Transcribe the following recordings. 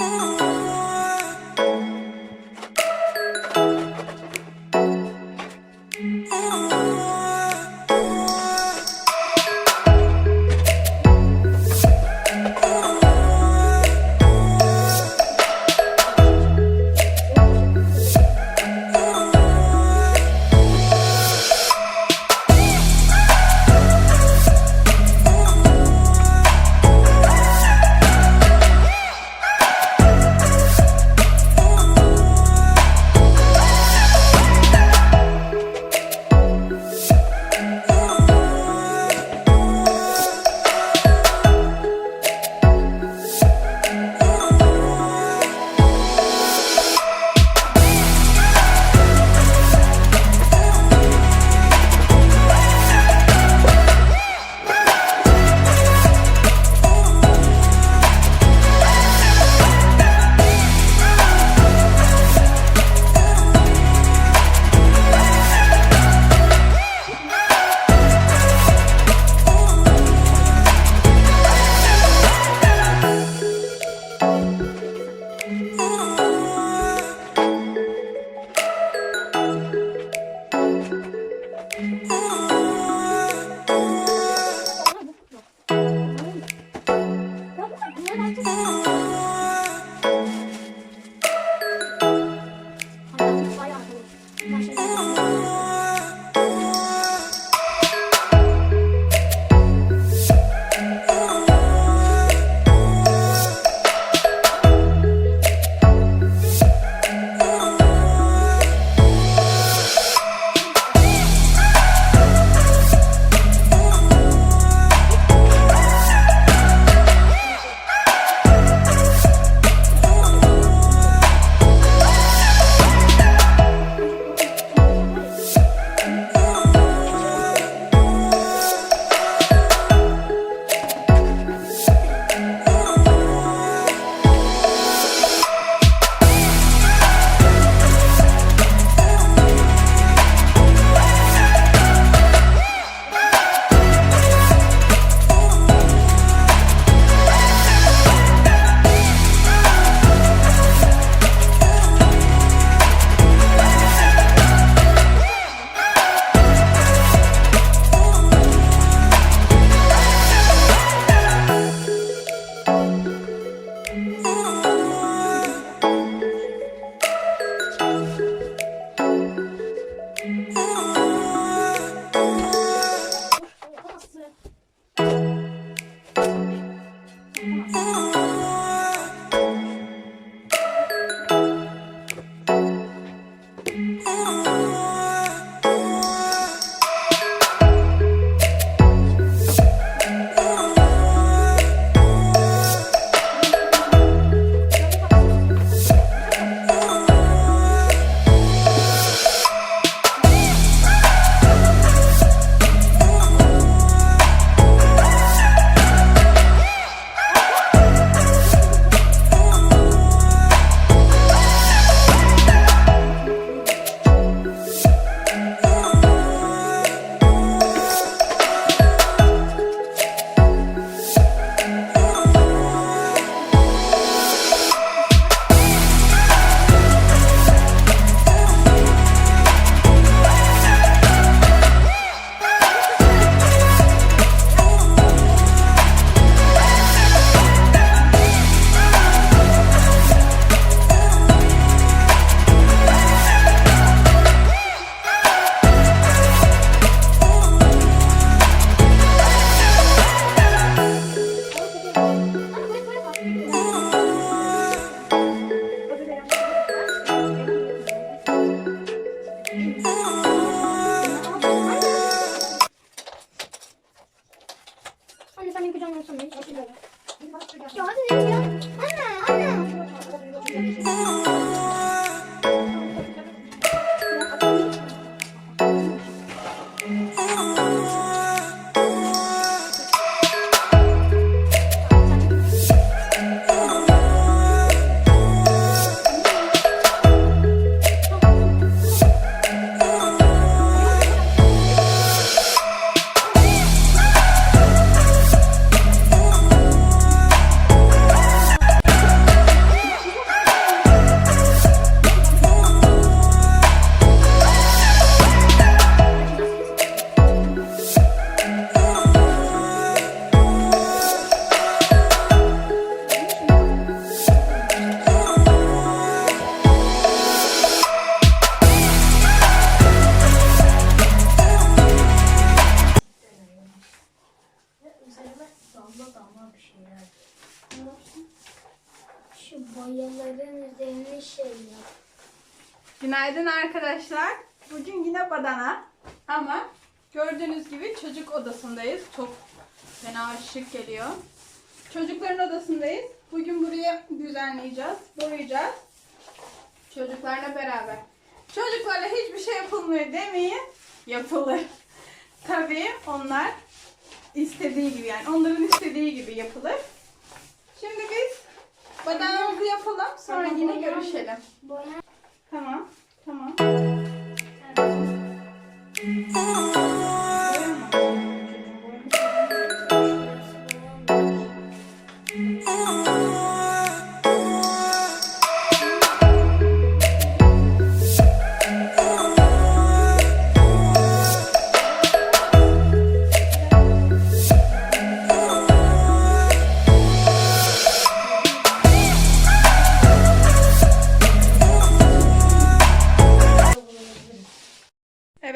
Oh. Boyaların üzerine şey yap. Günaydın arkadaşlar. Bugün yine badana ama gördüğünüz gibi çocuk odasındayız. Çok fena şık geliyor. Çocukların odasındayız. Bugün buraya düzenleyeceğiz, boyayacağız. Çocuklarla beraber. Çocuklarla hiçbir şey yapılmıyor demeyin. Yapılır. Tabii onlar istediği gibi yani onların istediği gibi yapılır. Şimdi biz badanamızı yapalım sonra yine görüşelim. Tamam. Tamam.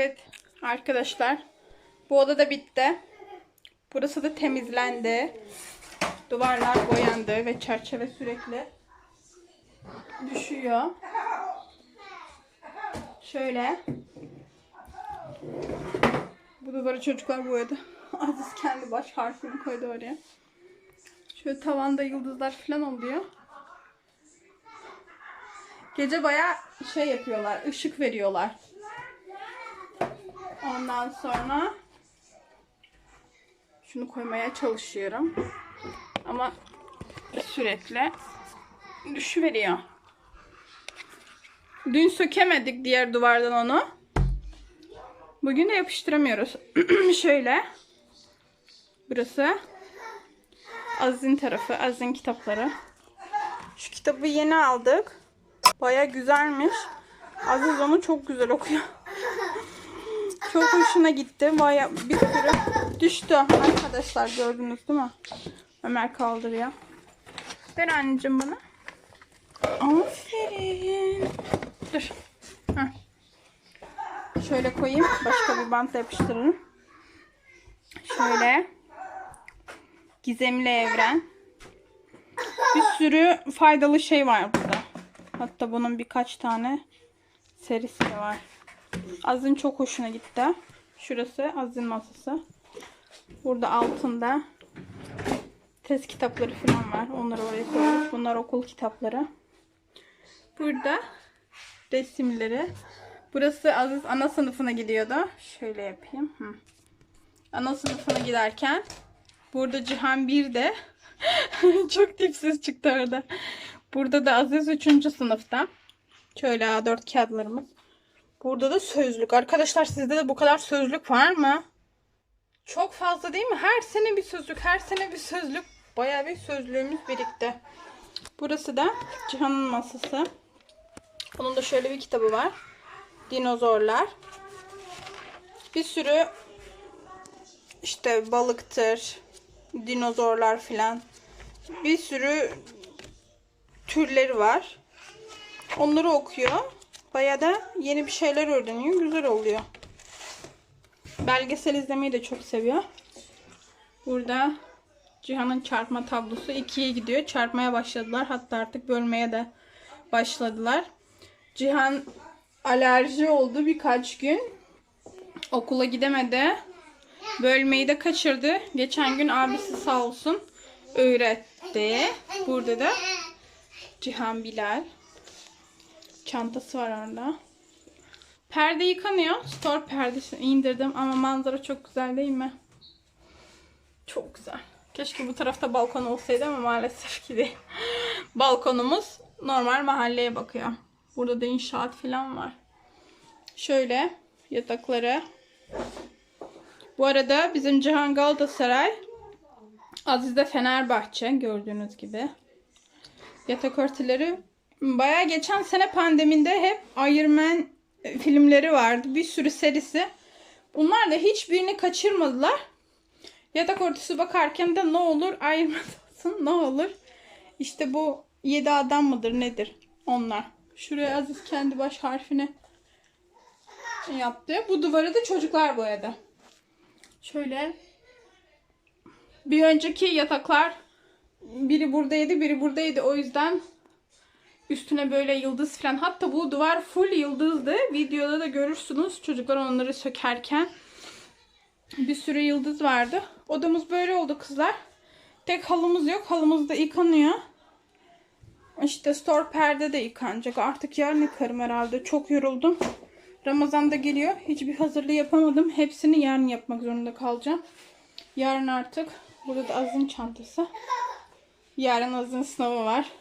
Evet arkadaşlar. Bu oda da bitti. Burası da temizlendi. Duvarlar boyandı ve çerçeve sürekli düşüyor. Şöyle. Bu duvarı çocuklar boyadı. Aziz kendi baş harfini koydu oraya. Şöyle tavanda yıldızlar falan oluyor. Gece baya şey yapıyorlar, ışık veriyorlar. Ondan sonra şunu koymaya çalışıyorum. Ama sürekli düşüveriyor. Dün sökemedik diğer duvardan onu. Bugün de yapıştıramıyoruz. Şöyle. Burası. Aziz'in tarafı. Aziz'in kitapları. Şu kitabı yeni aldık. Baya güzelmiş. Aziz onu çok güzel okuyor. Çok hoşuna gitti. Baya bir sürü düştü. Arkadaşlar gördünüz değil mi? Ömer kaldırıyor. Ver anneciğim bana. Aferin. Dur. Heh. Şöyle koyayım. Başka bir bantla yapıştırırım. Şöyle. Gizemli evren. Bir sürü faydalı şey var burada. Hatta bunun birkaç tane serisi var. Azın çok hoşuna gitti. Şurası Azın masası. Burada altında test kitapları falan var. Onları oraya koyuyoruz. Bunlar okul kitapları. Burada resimleri. Burası Aziz ana sınıfına gidiyordu. Şöyle yapayım. Hı. Ana sınıfına giderken burada Cihan 1'de çok tipsiz çıktı orada. Burada da Aziz 3. sınıfta. Şöyle A4 kağıtlarımız. Burada da sözlük. Arkadaşlar sizde de bu kadar sözlük var mı? Çok fazla değil mi? Her sene bir sözlük, her sene bir sözlük. Bayağı bir sözlüğümüz birikti. Burası da Cihan'ın masası. Onun da şöyle bir kitabı var. Dinozorlar. Bir sürü işte balıktır, dinozorlar filan. Bir sürü türleri var. Onları okuyor. Baya da yeni bir şeyler öğreniyor. Güzel oluyor. Belgesel izlemeyi de çok seviyor. Burada Cihan'ın çarpma tablosu 2'ye gidiyor. Çarpmaya başladılar. Hatta artık bölmeye de başladılar. Cihan alerji oldu birkaç gün. Okula gidemedi. Bölmeyi de kaçırdı. Geçen gün abisi sağ olsun öğretti. Burada da Cihan Bilal. Çantası var orada. Perde yıkanıyor. Store perdesini indirdim ama manzara çok güzel değil mi? Çok güzel. Keşke bu tarafta balkon olsaydı ama maalesef ki değil. Balkonumuz normal mahalleye bakıyor. Burada da inşaat falan var. Şöyle yatakları. Bu arada bizim Cihan Galatasaray, Aziz de Fenerbahçe gördüğünüz gibi. Yatak örtüleri Baya geçen sene pandemide hep Iron Man e, filmleri vardı. Bir sürü serisi. Bunlar da hiçbirini kaçırmadılar. Yatak örtüsü bakarken de ne olur Iron Man olsun ne olur. İşte bu 7 adam mıdır nedir onlar. Şuraya Aziz kendi baş harfini yaptı. Bu duvarı da çocuklar boyadı. Şöyle bir önceki yataklar biri buradaydı biri buradaydı. O yüzden Üstüne böyle yıldız falan. Hatta bu duvar full yıldızdı. Videoda da görürsünüz çocuklar onları sökerken. Bir sürü yıldız vardı. Odamız böyle oldu kızlar. Tek halımız yok. Halımız da yıkanıyor. İşte store perde de yıkanacak. Artık yarın yıkarım herhalde. Çok yoruldum. Ramazan da geliyor. Hiçbir hazırlığı yapamadım. Hepsini yarın yapmak zorunda kalacağım. Yarın artık burada da Azın çantası. Yarın Azın sınavı var.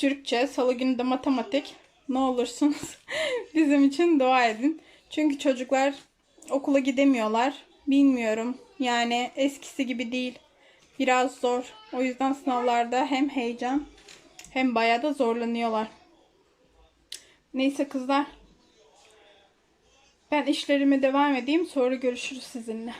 Türkçe, salı günü de matematik. Ne olursunuz bizim için dua edin. Çünkü çocuklar okula gidemiyorlar. Bilmiyorum. Yani eskisi gibi değil. Biraz zor. O yüzden sınavlarda hem heyecan hem bayağı da zorlanıyorlar. Neyse kızlar. Ben işlerime devam edeyim. Sonra görüşürüz sizinle.